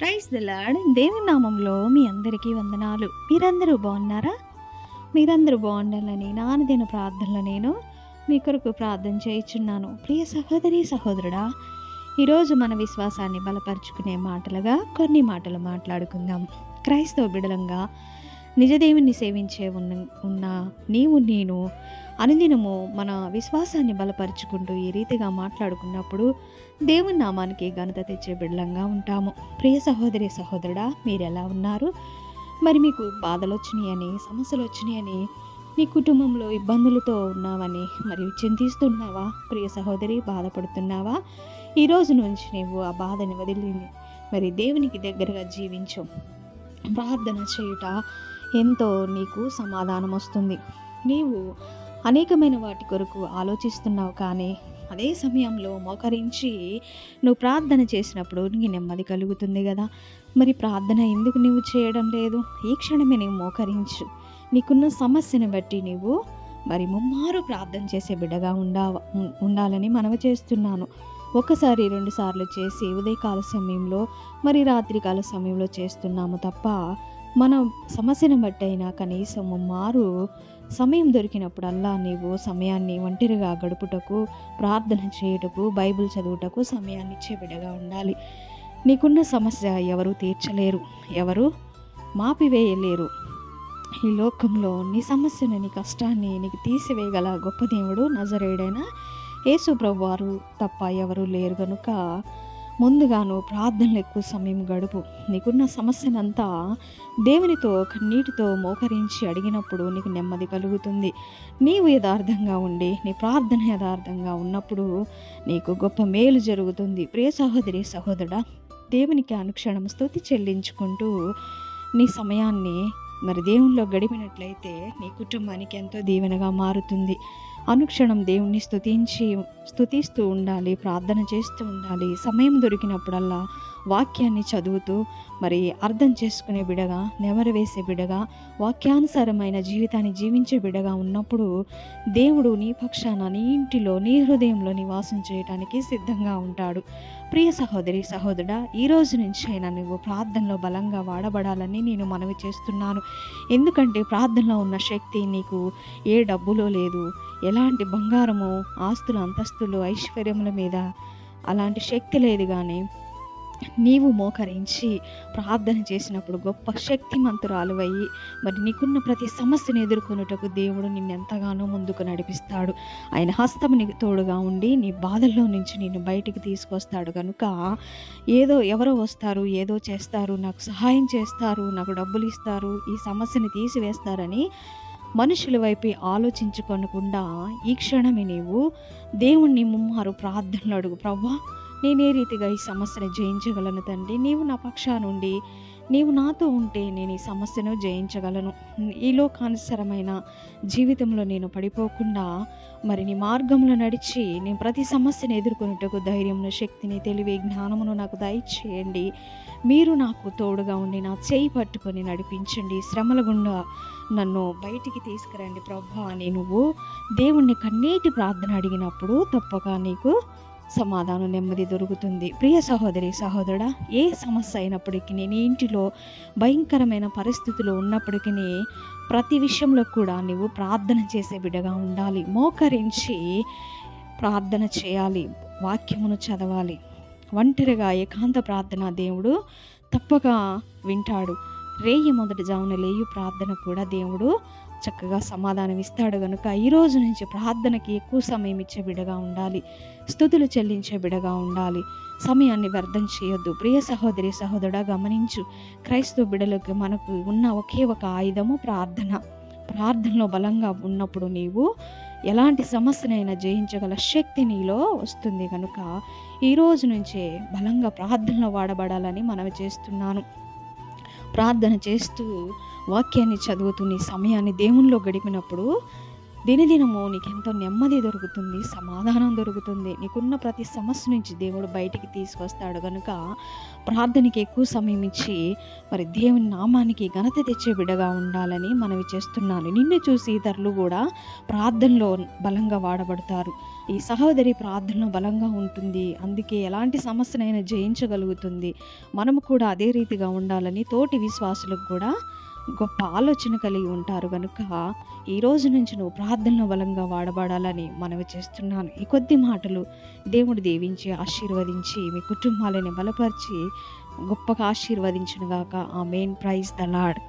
Praise the lord దేవుని నామంలో మీ అందరికీ వందనాలు. మీరందరూ బాగున్నారా? మీరందరూ బాగుండాలని నాన్నదిన ప్రార్థనలో నేను మీ కొరకు ప్రార్థన చేయిచున్నాను. ప్రియ సహోదరి సహోదరుడా ఈరోజు మన విశ్వాసాన్ని బలపరుచుకునే మాటలుగా కొన్ని మాటలు మాట్లాడుకుందాం. క్రైస్తవ బిడలంగా నిజదేవుని సేవించే ఉన్న ఉన్న నీవు నేను అనుదినము మన విశ్వాసాన్ని బలపరుచుకుంటూ ఈ రీతిగా మాట్లాడుకున్నప్పుడు దేవుని నామానికి ఘనత తెచ్చే బిడ్డలంగా ఉంటాము. ప్రియ సహోదరి సహోదరుడా మీరు ఎలా ఉన్నారు? మరి మీకు బాధలు వచ్చినాయని సమస్యలు వచ్చినాయని నీ కుటుంబంలో ఇబ్బందులతో ఉన్నావని మరియు చింతిస్తున్నావా? ప్రియ సహోదరి బాధపడుతున్నావా? ఈ రోజు నుంచి నీవు ఆ బాధని వదిలింది మరి దేవునికి దగ్గరగా జీవించు. ప్రార్థన చేయుట ఎంతో నీకు సమాధానం వస్తుంది నీవు అనేకమైన వాటి కొరకు ఆలోచిస్తున్నావు కానీ అదే సమయంలో మోకరించి నువ్వు ప్రార్థన చేసినప్పుడు నీకు నెమ్మది కలుగుతుంది కదా మరి ప్రార్థన ఎందుకు నువ్వు చేయడం లేదు? ఈ క్షణమే నీవు మోకరించు. నీకున్న సమస్యను బట్టి నువ్వు మరి ముమ్మారు ప్రార్థన చేసే బిడ్డగా ఉండా ఉండాలని మనవి చేస్తున్నాను. ఒకసారి రెండుసార్లు చేసి ఉదయకాల సమయంలో మరి రాత్రికాల సమయంలో చేస్తున్నాము తప్ప మన సమస్యను బట్టి అయినా కనీసం మారు సమయం దొరికినప్పుడల్లా నీవు సమయాన్ని ఒంటరిగా గడుపుటకు ప్రార్థన చేయుటకు బైబిల్ చదువుటకు సమయాన్ని ఇచ్చే బిడ్డగా ఉండాలి. నీకున్న సమస్య ఎవరు తీర్చలేరు ఎవరు మాపివేయలేరు. ఈ లోకంలో నీ సమస్యను నీ కష్టాన్ని నీకు తీసివేయగల గొప్ప దేవుడు నజరేడైన యేసు ప్రభు వారు తప్ప ఎవరు లేరు కనుక ముందుగాను ప్రార్థనలు ఎక్కువ సమయం గడుపు. నీకున్న సమస్యనంతా దేవునితో కన్నీటితో మోకరించి అడిగినప్పుడు నీకు నెమ్మది కలుగుతుంది. నీవు యథార్థంగా ఉండి నీ ప్రార్థన యథార్థంగా ఉన్నప్పుడు నీకు గొప్ప మేలు జరుగుతుంది. ప్రియ సహోదరి సహోదరుడా దేవునికి అనుక్షణం స్థుతి చెల్లించుకుంటూ నీ సమయాన్ని మరి దేవునిలో గడిపినట్లయితే నీ కుటుంబానికి ఎంతో దీవెనగా మారుతుంది. అనుక్షణం దేవుణ్ణి స్తుతించి స్తుతిస్తూ ఉండాలి ప్రార్థన చేస్తూ ఉండాలి. సమయం దొరికినప్పుడల్లా వాక్యాన్ని చదువుతూ మరి అర్థం చేసుకునే బిడగా నెమరవేసే బిడగా వాక్యానుసారమైన జీవితాన్ని జీవించే బిడగా ఉన్నప్పుడు దేవుడు నీ పక్షాన నీ ఇంటిలో నీ హృదయంలో నివాసం చేయడానికి సిద్ధంగా ఉంటాడు. ప్రియ సహోదరి సహోదరుడా ఈ రోజు నుంచి అయినా నువ్వు ప్రార్థనలో బలంగా వాడబడాలని నేను మనవి చేస్తున్నాను. ఎందుకంటే ప్రార్థనలో ఉన్న శక్తి నీకు ఏ డబ్బులో లేదు ఎలాంటి బంగారము ఆస్తులు అంతస్తులు ఐశ్వర్యముల మీద అలాంటి శక్తి లేదు కానీ నీవు మోకరించి ప్రార్థన చేసినప్పుడు గొప్ప శక్తిమంతురాలువయ్యి మరి నీకున్న ప్రతి సమస్యను ఎదుర్కొనుటకు దేవుడు నిన్నెంతగానో ముందుకు నడిపిస్తాడు. ఆయన హస్తం నీకు తోడుగా ఉండి నీ బాధల్లో నుంచి నేను బయటికి తీసుకొస్తాడు కనుక ఏదో ఎవరో వస్తారు ఏదో చేస్తారు నాకు సహాయం చేస్తారు నాకు డబ్బులు ఇస్తారు ఈ సమస్యని తీసివేస్తారని మనుషుల వైపు ఆలోచించుకోనకుండా ఈ క్షణమే నీవు దేవుణ్ణి ముమ్మారు ప్రార్థనలు అడుగు. ప్రభా నేనే రీతిగా ఈ సమస్యను జయించగలను తండ్రి. నీవు నా పక్షా నుండి నీవు నాతో ఉంటే నేను ఈ సమస్యను జయించగలను. ఈ లోకానుసరమైన జీవితంలో నేను పడిపోకుండా మరి నీ మార్గంలో నడిచి నేను ప్రతి సమస్యను ఎదుర్కొనేటకు ధైర్యంను శక్తిని తెలివి జ్ఞానమును నాకు దయచేయండి. మీరు నాకు తోడుగా ఉండి నా చేయి పట్టుకొని నడిపించండి. శ్రమల గుండా నన్ను బయటికి తీసుకురండి. ప్రభా అని నువ్వు దేవుణ్ణి కన్నీటి ప్రార్థన అడిగినప్పుడు తప్పక నీకు సమాధానం నెమ్మది దొరుకుతుంది. ప్రియ సహోదరి సహోదరుడా ఏ సమస్య అయినప్పటికీ నీ ఇంటిలో భయంకరమైన పరిస్థితులు ఉన్నప్పటికీ ప్రతి విషయంలో కూడా నువ్వు ప్రార్థన చేసే బిడ్డగా ఉండాలి. మోకరించి ప్రార్థన చేయాలి. వాక్యమును చదవాలి. ఒంటరిగా ఏకాంత ప్రార్థన దేవుడు తప్పక వింటాడు. రేయి మొదటి జామున లేయు ప్రార్థన కూడా దేవుడు చక్కగా సమాధానం ఇస్తాడు కనుక నుంచి ప్రార్థనకి ఎక్కువ సమయం ఇచ్చే బిడగా ఉండాలి. స్థుతులు చెల్లించే బిడగా ఉండాలి. సమయాన్ని వ్యర్థం చేయొద్దు. ప్రియ సహోదరి సహోదరుడా గమనించు. క్రైస్తవ బిడలకు మనకు ఉన్న ఒకే ఒక ఆయుధము ప్రార్థన. ప్రార్థనలో బలంగా ఉన్నప్పుడు నీవు ఎలాంటి సమస్యనైనా జయించగల శక్తి నీలో వస్తుంది కనుక ఈరోజు నుంచే బలంగా ప్రార్థనలో వాడబడాలని మనవి చేస్తున్నాను. ప్రార్థన చేస్తూ వాక్యాన్ని చదువుతూ నీ సమయాన్ని దేవునిలో గడిపినప్పుడు దినదినము నీకు ఎంతో నెమ్మది దొరుకుతుంది సమాధానం దొరుకుతుంది. నీకున్న ప్రతి సమస్య నుంచి దేవుడు బయటికి తీసుకొస్తాడు. కనుక ప్రార్థనకి ఎక్కువ సమయం ఇచ్చి మరి దేవుని నామానికి ఘనత తెచ్చే బిడగా ఉండాలని మనవి చేస్తున్నాను. నిన్ను చూసి ఇతరులు కూడా ప్రార్థనలో బలంగా వాడబడతారు. ఈ సహోదరి ప్రార్థనలో బలంగా ఉంటుంది. అందుకే ఎలాంటి సమస్యనైనా జయించగలుగుతుంది. మనము కూడా అదే రీతిగా ఉండాలని తోటి విశ్వాసులకు కూడా గొప్ప ఆలోచన కలిగి ఉంటారు కనుక ఈ రోజు నుంచి నువ్వు ప్రార్థనలో బలంగా వాడబడాలని మనవి చేస్తున్నాను. ఈ కొద్ది మాటలు దేవుడు దీవించి ఆశీర్వదించి మీ కుటుంబాలని బలపరిచి గొప్పగా ఆశీర్వదించునుగాక. ఆ మెయిన్ ప్రైజ్ ద లాడ్